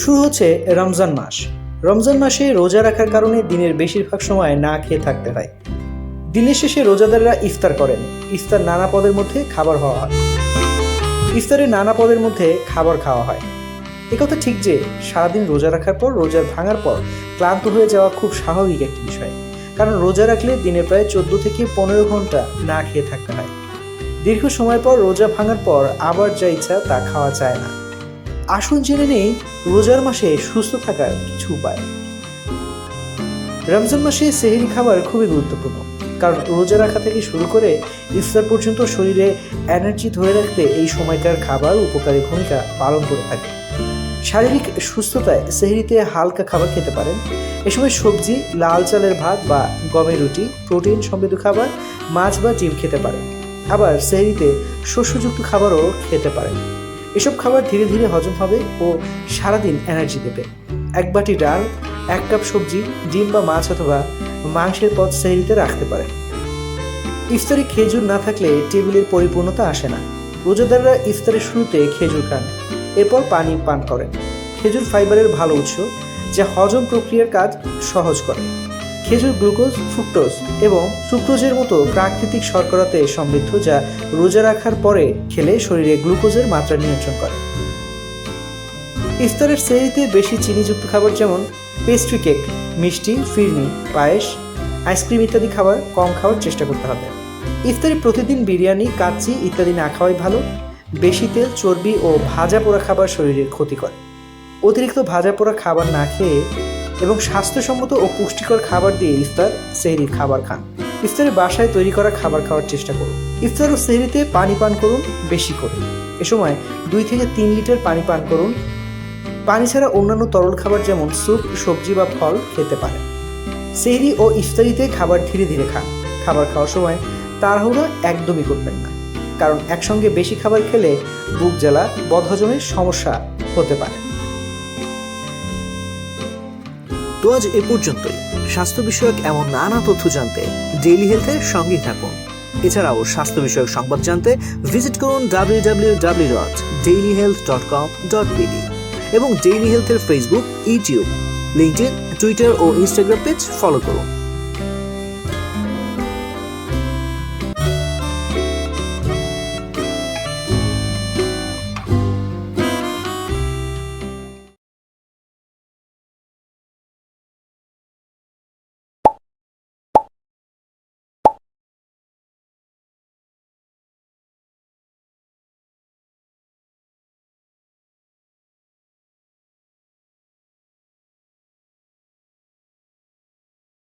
শুরু হচ্ছে রমজান মাস। রমজান মাসে রোজা রাখার কারণে দিনের বেশিরভাগ সময় না খেয়ে থাকতে হয়। দিনের শেষে রোজাদাররা ইফতার করেন। ইফতার নানা পদের মধ্যে খাবার হওয়া হয়। ইফতারে নানা পদের মধ্যে খাবার খাওয়া হয়। একথা ঠিক যে সারাদিন রোজা রাখার পর রোজার ভাঙার পর ক্লান্ত হয়ে যাওয়া খুব স্বাভাবিক একটি বিষয়। কারণ রোজা রাখলে দিনে প্রায় চোদ্দ থেকে পনেরো ঘণ্টা না খেয়ে থাকতে হয়। দীর্ঘ সময় পর রোজা ভাঙার পর আবার যা ইচ্ছা তা খাওয়া যায় না। আসুন জেনে নেই রোজার মাসে সুস্থ থাকার কিছু উপায়। রমজান মাসে সেহরি খাবার খুবই গুরুত্বপূর্ণ, কারণ রোজা রাখা থেকে শুরু করে ইফতার পর্যন্ত শরীরে এনার্জি ধরে রাখতে এই সময়কার খাবার উপকারী ভূমিকা পালন করে থাকে। শারীরিক সুস্থতায় সেহরিতে হালকা খাবার খেতে পারেন। এ সময় সবজি, লাল চালের ভাত বা গমের রুটি, প্রোটিন সমৃদ্ধ খাবার, মাছ বা ডিম খেতে পারেন। আবার সেহরিতে শস্যযুক্ত খাবারও খেতে পারেন। এসব খাবার ধীরে ধীরে হজম হবে ও সারাদিন এনার্জি দেবে। এক বাটি ডাল, এক কাপ সবজি, ডিম বা মাছ অথবা মাংসের পদ সেহরিতে রাখতে পারেন। ইফতারি খেজুর না থাকলে টেবিলের পরিপূর্ণতা আসে না। রোজাদাররা ইফতারের শুরুতে খেজুর খান, এরপর পানি পান করেন। খেজুর ফাইবারের ভালো উৎস, যা হজম প্রক্রিয়ার কাজ সহজ করে। খেজুর, গ্লুকোজ, ফ্রুক্টোজ এবং সুক্রোজের মতো প্রাকৃতিক শর্করাতে সমৃদ্ধ যা রোজা রাখার পরে খেলে শরীরে গ্লুকোজের মাত্রা নিয়ন্ত্রণ করে। ইফতারের সেহরিতে বেশি চিনিযুক্ত খাবার যেমন পেস্ট্রি কেক, মিষ্টি, ফিরনি, পায়েস, আইসক্রিম ইত্যাদি খাবার কম খাওয়ার চেষ্টা করতে হবে। ইফতারে প্রতিদিন বিরিয়ানি, কাচ্চি ইত্যাদি না খাওয়াই ভালো। বেশি তেল, চর্বি ও ভাজা পোড়া খাবার শরীরের ক্ষতি করে। অতিরিক্ত ভাজা পোড়া খাবার না খেয়ে এবং স্বাস্থ্যসম্মত ও পুষ্টিকর খাবার দিয়ে ইফতার, সেহরির খাবার খান। ইফতারে বাসায় তৈরি করা খাবার খাওয়ার চেষ্টা করুন। ইফতার ও সেহরিতে পানি পান করুন বেশি করে। এ সময় দুই থেকে তিন লিটার পানি পান করুন। পানি ছাড়া অন্যান্য তরল খাবার যেমন স্যুপ, সবজি বা ফল খেতে পারেন। সেহরি ও ইফতারিতে খাবার ধীরে ধীরে খান। খাবার খাওয়ার সময় তাড়াহুড়ো একদমই করবেন না। কারণ একসঙ্গে বেশি খাবার খেলে বুক জ্বালা, বদহজমের সমস্যা হতে পারে। তো আজ এ পর্যন্তই। স্বাস্থ্য বিষয়ক এমন নানা তথ্য জানতে ডেইলি হেলথের সঙ্গে থাকুন। এছাড়াও স্বাস্থ্য বিষয়ক সংবাদ জানতে ভিজিট করুন W W daily health dot com dot এবং ডেইলি হেলথের ফেসবুক ইউটিউব লিঙ্কডিন টুইটার ও ইনস্টাগ্রাম পেজ ফলো করুন।